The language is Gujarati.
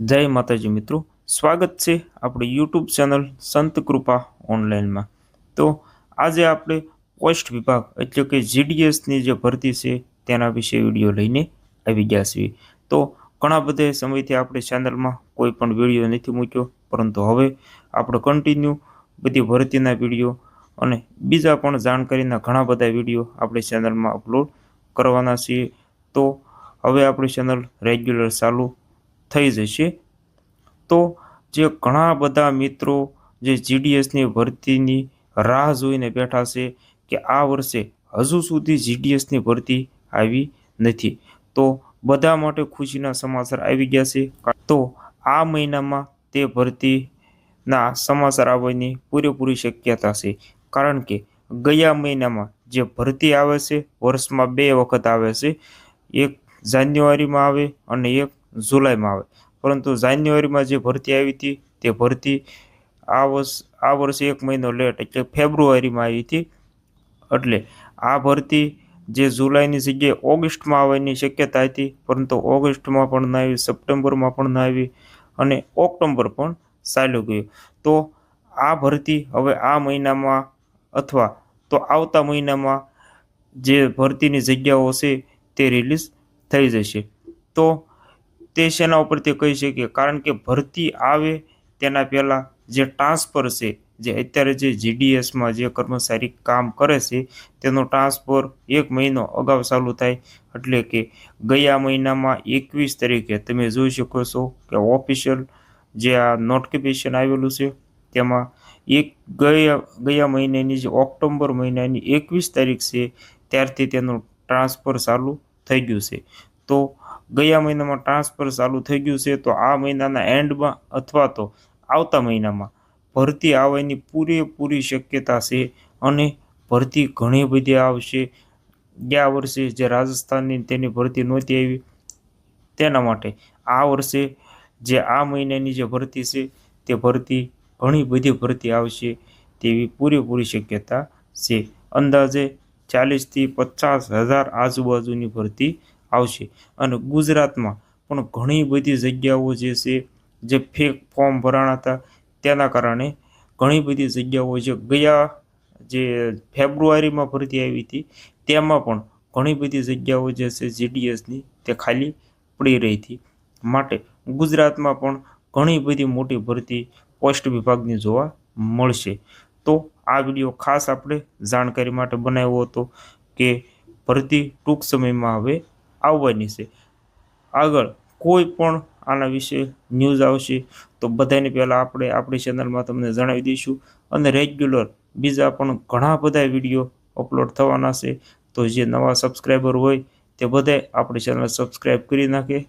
જય માતાજી મિત્રો. સ્વાગત છે આપણી યુટ્યુબ ચેનલ સંત કૃપા ઓનલાઈનમાં. તો આજે આપણે પોસ્ટ વિભાગ એટલે કે જીડીએસની જે ભરતી છે તેના વિશે વીડિયો લઈને આવી ગયા છીએ. તો ઘણા બધા સમયથી આપણે ચેનલમાં કોઈ પણ વીડિયો નથી મૂક્યો, પરંતુ હવે આપણે કન્ટિન્યુ બધી ભરતીના વીડિયો અને બીજા પણ જાણકારીના ઘણા બધા વીડિયો આપણે ચેનલમાં અપલોડ કરવાના છીએ. તો હવે આપણી ચેનલ રેગ્યુલર ચાલુ થઈ જશે. તો જે ઘણા બધા મિત્રો જે જીડીએસની ભરતીની રાહ જોઈને બેઠા છે કે આ વર્ષે હજુ સુધી જીડીએસની ભરતી આવી નથી. તો બધા માટે ખુશીના સમાચાર આવી ગયા છે. તો આ મહિનામાં તે ભરતીના સમાચાર આવવાની પૂરેપૂરી શક્યતા છે. કારણ કે ગયા મહિનામાં જે ભરતી આવે છે, વર્ષમાં બે વખત આવે છે. એક જાન્યુઆરીમાં આવે અને એક જુલાઈમાં આવે. પરંતુ જાન્યુઆરીમાં જે ભરતી આવી હતી, તે ભરતી આ વર્ષ, આ વર્ષે એક મહિનો લેટ, એટલે ફેબ્રુઆરીમાં આવી હતી. એટલે આ ભરતી જે જુલાઈની જગ્યાએ ઓગસ્ટમાં આવવાની શક્યતા હતી, પરંતુ ઓગસ્ટમાં પણ ના આવી, સપ્ટેમ્બરમાં પણ ના આવી અને ઓક્ટોબર પણ ચાલ્યું ગયું. તો આ ભરતી હવે આ મહિનામાં અથવા તો આવતા મહિનામાં જે ભરતીની જગ્યાઓ છે તે રિલીઝ થઈ જશે. તો તે શેના ઉપર તે કહી શકીએ. કારણ કે ભરતી આવે તેના પહેલાં જે ટ્રાન્સફર છે, જે અત્યારે જે જીડીએસમાં જે કર્મચારી કામ કરે છે, તેનો ટ્રાન્સફર એક મહિનો અગાઉ ચાલુ થાય. એટલે કે ગયા મહિનામાં એકવીસ તારીખે તમે જોઈ શકો છો કે ઓફિશિયલ જે આ નોટિફિકેશન આવેલું છે, તેમાં એક ગયા ગયા મહિનાની જે ઓક્ટોબર મહિનાની એકવીસ તારીખ છે, ત્યારથી તેનું ટ્રાન્સફર ચાલુ થઈ ગયું છે. તો ગયા મહિનામાં ટ્રાન્સફર ચાલુ થઈ ગયું છે, તો આ મહિનાના એન્ડમાં અથવા તો આવતા મહિનામાં ભરતી આવવાની પૂરેપૂરી શક્યતા છે અને ભરતી ઘણી બધી આવશે. ગયા વર્ષે જે રાજસ્થાનની તેની ભરતી નહોતી આવી, તેના માટે આ વર્ષે જે આ મહિનાની જે ભરતી છે, તે ભરતી ઘણી બધી ભરતી આવશે તેવી પૂરેપૂરી શક્યતા છે. અંદાજે ચાલીસથી પચાસ હજાર આજુબાજુની ભરતી આવશે. અને ગુજરાતમાં પણ ઘણી બધી જગ્યાઓ જે છે, જે ફેક ફોર્મ ભરાણા હતા, તેના કારણે ઘણી બધી જગ્યાઓ જે ગયા જે ફેબ્રુઆરીમાં ભરતી આવી હતી, તેમાં પણ ઘણી બધી જગ્યાઓ જે છે જીડીએસની તે ખાલી પડી રહી હતી. માટે ગુજરાતમાં પણ ઘણી બધી મોટી ભરતી પોસ્ટ વિભાગની જોવા મળશે. તો આ વીડિયો ખાસ આપણે જાણકારી માટે બનાવ્યો હતો કે ભરતી ટૂંક સમયમાં હવે આવવાની છે. આગળ કોઈ પણ આના વિશે ન્યૂઝ આવશે તો બધાની પહેલાં આપણે આપણી ચેનલમાં તમને જણાવી દઈશું અને રેગ્યુલર બીજા પણ ઘણા બધા વીડિયો અપલોડ થવાના છે. તો જે નવા સબસ્ક્રાઈબર હોય તે બધાય આપણી ચેનલ સબસ્ક્રાઈબ કરી નાખે.